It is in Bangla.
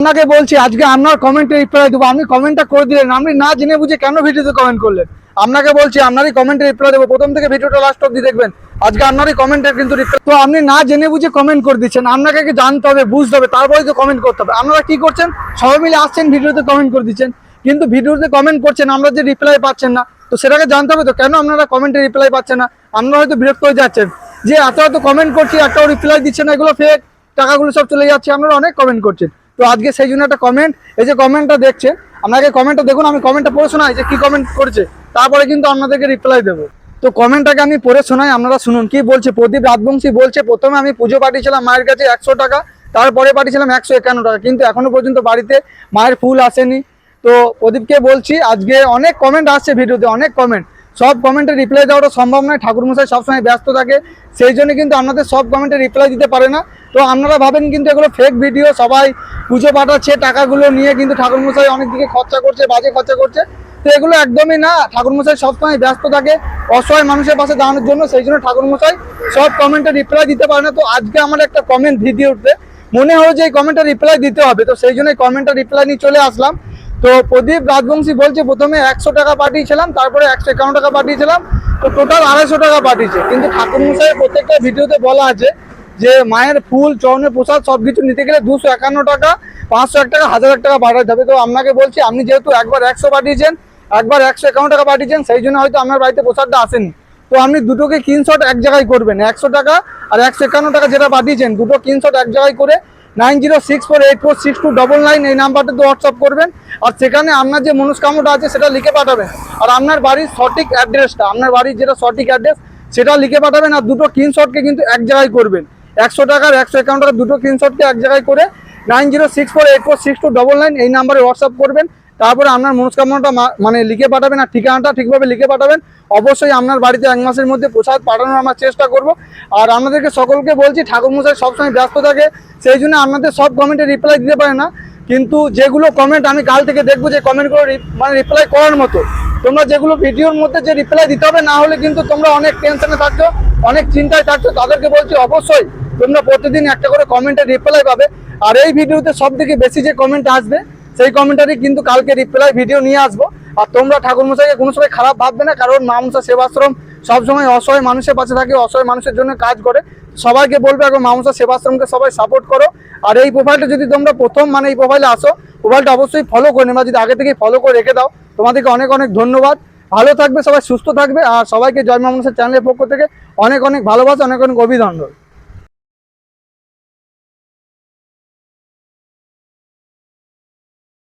আপনাকে বলছি, আজকে আপনার কমেন্টে রিপ্লাই দেবো। আপনি কমেন্টটা করে দিলেন। আপনি না জেনে বুঝে কেন ভিডিওতে কমেন্ট করলেন? আপনাকে বলছি, আপনারই কমেন্টে রিপ্লাই দেবো। প্রথম থেকে ভিডিওটা লাস্ট অব্দি দেখবেন। আজকে আপনারই কমেন্টের কিন্তু রিপ্লাই তো আপনি না জেনে বুঝে কমেন্ট করে দিচ্ছেন। আপনাকে কি জানতে হবে, বুঝতে হবে তারপরে তো কমেন্ট করতে হবে। আপনারা কি করছেন? সবাই মিলে আসছেন, ভিডিওতে কমেন্ট করে দিচ্ছেন। কিন্তু ভিডিওতে কমেন্ট করছেন, আমরা যে রিপ্লাই পাচ্ছেন না, তো সেটাকে জানতে হবে তো, কেন আপনারা কমেন্টে রিপ্লাই পাচ্ছেন না? আপনারা হয়তো বিরক্ত হয়ে যাচ্ছেন। যে এত এত কমেন্ট করছি, একটাও রিপ্লাই দিচ্ছে না, এগুলো ফেক টাকাগুলো সব চলে যাচ্ছে। আপনারা অনেক কমেন্ট করছেন। তো আজকে সেই জন্য একটা কমেন্ট এই যে কমেন্টটা দেখছেন আপনাকে কমেন্টটা দেখুন, আমি কমেন্টটা পড়ে শোনাই যে কি কমেন্ট করছে, তারপরে কিন্তু আপনাদেরকে রিপ্লাই দেবো। তো কমেন্টটাকে আমি পড়ে শোনাই, আপনারা শুনুন, কি বলছে, প্রদীপ রাজবংশী বলছে, প্রথমে আমি পুজো পাঠিয়েছিলাম মায়ের কাছে একশো টাকা, তারপরে পাঠিয়েছিলাম একশো একান্ন টাকা, কিন্তু এখনও পর্যন্ত বাড়িতে মায়ের ফুল আসেনি। তো প্রদীপকে বলছি, আজকে অনেক কমেন্ট আসছে ভিডিওতে, অনেক কমেন্ট সব কমেন্টে রিপ্লাই দেওয়াটা সম্ভব নয়, ঠাকুরমশাই সবসময় ব্যস্ত থাকে, সেই জন্য কিন্তু আপনাদের সব কমেন্টে রিপ্লাই দিতে পারে না। তো আপনারা ভাবেন কিন্তু এগুলো ফেক ভিডিও সবাই পুজো পাঠাচ্ছে, টাকাগুলো নিয়ে কিন্তু ঠাকুরমশাই অনেক দিকে খরচা করছে, বাজে খরচা করছে। তো এগুলো একদমই না, ঠাকুরমশাই সবসময় ব্যস্ত থাকে, অসহায় মানুষের পাশে দাঁড়ানোর জন্য, সেই জন্য ঠাকুরমশাই সব কমেন্টে রিপ্লাই দিতে পারে না। তো আজকে আমার একটা কমেন্ট ভিডিওতে মনে হলো যে এই কমেন্টটা রিপ্লাই দিতে হবে, তো সেই জন্য কমেন্টটা রিপ্লাই নিয়ে চলে আসলাম। তো প্রদীপ রাজবংশী বলছে, প্রথমে একশো টাকা পাঠিয়েছিলাম, তারপরে একশো একান্ন টাকা পাঠিয়েছিলাম, তো টোটাল আড়াইশো টাকা পাঠিয়েছে। কিন্তু ঠাকুরমশাই প্রত্যেকটা ভিডিওতে বলা আছে যে মায়ের ফুল, চরণের প্রসাদ সব কিছু নিতে গেলে দুশো একান্ন টাকা, পাঁচশো এক টাকা, হাজার এক টাকা পাঠাতে হবে। তো আপনাকে বলছি, আপনি যেহেতু একবার একশো পাঠিয়েছেন, একবার একশো একান্ন টাকা পাঠিয়েছেন, সেই জন্য হয়তো আপনার বাড়িতে প্রসাদটা আসেনি। তো আপনি দুটোকে স্ক্রিনশট এক জায়গায় করবেন, একশো টাকা আর একশো একান্ন টাকা যেটা পাঠিয়েছেন, দুটো স্ক্রিনশট এক জায়গায় করে nine zero six four eight four six two double nine এই নাম্বারটাতে হোয়াটসঅ্যাপ করবেন। আর সেখানে আপনার যে মনস্কামটা আছে, সেটা লিখে পাঠাবেন। আর আপনার বাড়ির সঠিক অ্যাড্রেসটা আপনার বাড়ির যেটা সঠিক অ্যাড্রেস সেটা লিখে পাঠাবেন আর দুটো স্ক্রিনশটকে কিন্তু এক জায়গায় করবেন। একশো টাকার, একশো একান্ন টাকার দুটো স্ক্রিনশটকে এক জায়গায় করে nine zero six four eight four six two double nine এই নাম্বারে হোয়াটসঅ্যাপ করবেন। তারপরে আপনার মনস্কামনাটা মানে লিখে পাঠাবেন আর ঠিকানাটা ঠিকভাবে লিখে পাঠাবেন। অবশ্যই আপনার বাড়িতে এক মাসের মধ্যে প্রসাদ পাঠানোর আমরা চেষ্টা করব। আর আপনাদেরকে সকলকে বলছি, ঠাকুরমশাই সবসময় ব্যস্ত থাকে, সেই জন্য আপনাদের সব কমেন্টে রিপ্লাই দিতে পারে না। কিন্তু যেগুলো কমেন্ট আমি কাল থেকে দেখব যে কমেন্টগুলো মানে রিপ্লাই করার মতো। তোমরা যেগুলো ভিডিওর মধ্যে যে রিপ্লাই দিতে হবে, না হলে কিন্তু তোমরা অনেক টেনশনে থাকছো, অনেক চিন্তায় থাকছো, তাদেরকে বলছি অবশ্যই তোমরা প্রতিদিন একটা করে কমেন্টের রিপ্লাই পাবে। আর এই ভিডিওতে সব থেকে বেশি যে কমেন্ট আসবে, সেই কমেন্টারি কিন্তু কালকে রিপ্লাই ভিডিও নিয়ে আসব। আর তোমরা ঠাকুরমশাইকে কোনো সময় খারাপ ভাববে না, কারণ মামসা সেবাশ্রম সবসময় অসহায় মানুষের পাশে থাকে, অসহায় মানুষের জন্য কাজ করে। সবাইকে বলবে এখন মামসা সেবাশ্রমকে সবাই সাপোর্ট করো। আর এই প্রোফাইলটা যদি তোমরা প্রথম মানে এই প্রোফাইলে আসো প্রোফাইলটা অবশ্যই ফলো করে নেবা। যদি আগে থেকেই ফলো করে রেখে দাও, তোমাদেরকে অনেক অনেক ধন্যবাদ। ভালো থাকবে, সবাই সুস্থ থাকবে। আর সবাইকে জয় মামসা চ্যানেলের পক্ষ থেকে অনেক অনেক ভালোবাসা, অনেক অনেক অভিনন্দন।